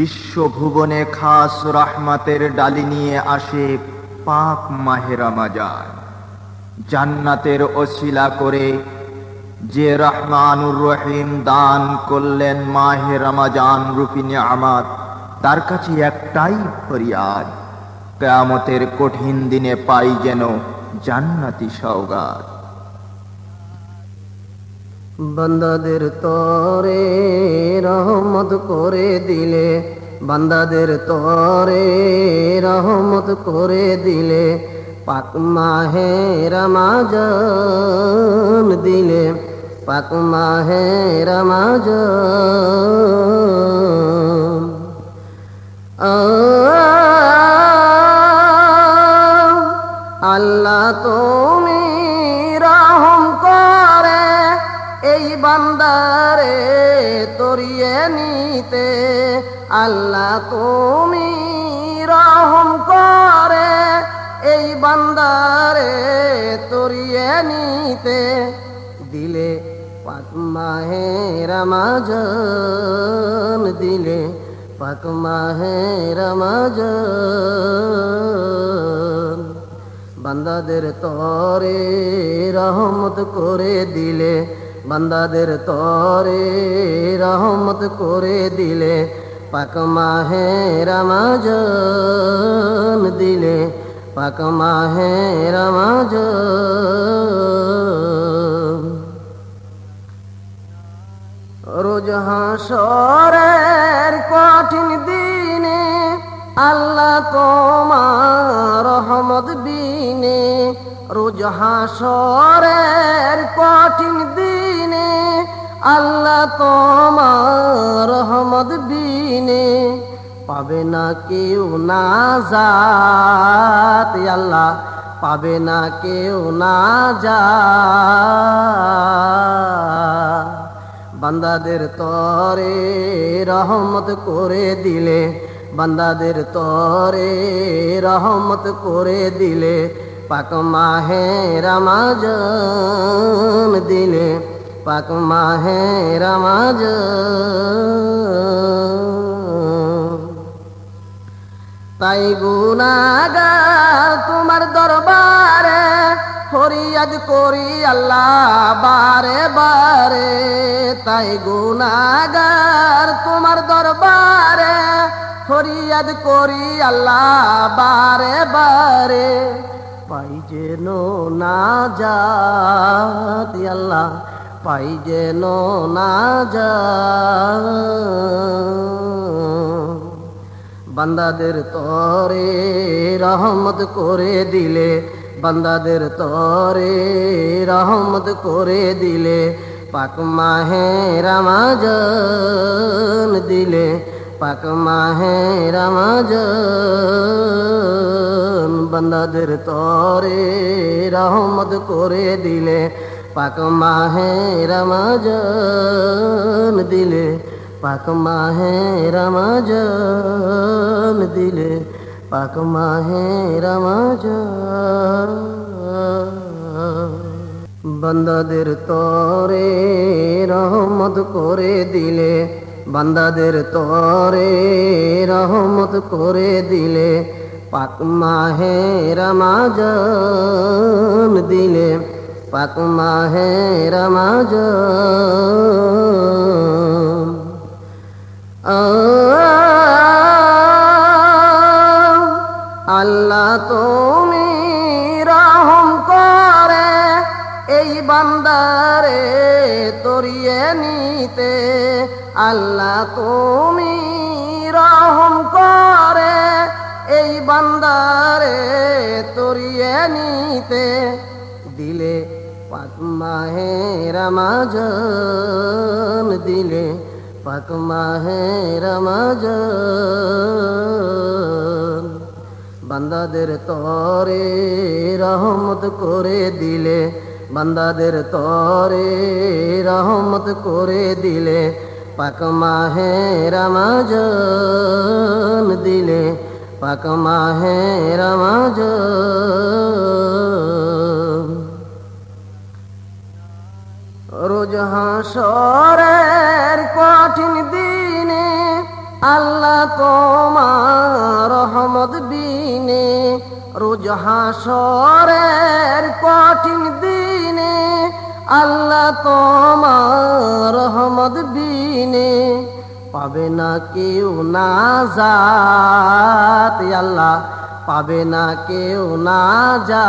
বিশ্বভুবনে খাস রহমাতের ডালি নিয়ে আসে পাক মাহে রমাজান। জান্নাতের অশিলা করে যে রহমানুর রহিম দান করলেন মাহে রমাজান রূপী নিয়ামাত, তার কাছে একটাই ফরিয়াদ, কেয়ামতের কঠিন দিনে পাই যেন জান্নাতি সওগাত। বান্দাদের তরে রহমত করে দিলে, বান্দাদের তরে রহমত করে দিলে, পাক মাহে রমাজান দিলে, পাক মাহে রমাজান আল্লাহ তুমি এই বান্দারে তরিয়ে নিতে, আল্লাহ তুমি রহম করে। এই বান্দারে তরিয়ে নিতে, দিলে পাক মাহে রমাজান দিলে পাক মাহে রমাজান বান্দাদের তরে রহমত করে দিলে বান্দাদের তরে রহমত করে দিলে, পাক মাহে রমাজান দিলে, পাক মাহে রমাজান। রোজ হাসরের কঠিন দিনে আল্লাহ তোমার রহমত বিনে, রোজ হাসরের তোমার রহমত বিনে পাবে না কেউ না যাত আল্লাহ, পাবে না কেউ না যা বান্দাদের তরে রহমত করে দিলে, বান্দাদের তরে রহমত করে দিলে, পাক মাহে রমাজান দিলে পাক মাহে রমাজান তাই গুনাগার তোমার দরবারে ফরিয়াদ করি আল্লাহ বারে বারে। তাই গুনাগার তোমার দরবারে ফরিয়াদ করি আল্লাহ বারে বারে। পাই যেন না যাত আল্লাহ পাই যেন না বান্দাদের তরে রহমত করে দিলে, বান্দাদের তরে রহমত করে দিলে, পাক মাহে রমাজান দিলে, পাক মাহে রমাজান। বান্দাদের তরে রহমত করে দিলে পাক মাহে রমাজান দিলে, পাক মাহে রমাজান দিলে, পাক মাহে রমাজান। বান্দাদের তরে রহমত করে দিলে, বান্দাদের তরে রহমত করে দিলে, পাক মাহে রমাজান দিলে পাক মাহে রমাজান। আল্লাহ তুমি রহম করে এই বান্দারে তরিয়ে নিতে। আল্লাহ তুমি রহম করে এই বান্দারে তরিয়ে নিতে। দিলে পাক মাহে রমাজান দিলে পাক মাহে রমাজান। বান্দাদের তরে রহমত করে দিলে, বান্দাদের তরে রহমত করে দিলে, পাক মাহে রমাজান দিলে, পাক মাহে রমাজান হাসরের কঠিন দিনে আল্লাহ তোমার রহমত বিনে রোজ হাসরের কঠিন দিনে আল্লাহ তোমার রহমত বিনে পাবে না কেউ না যাত আল্লাহ পাবে না কেউ না যা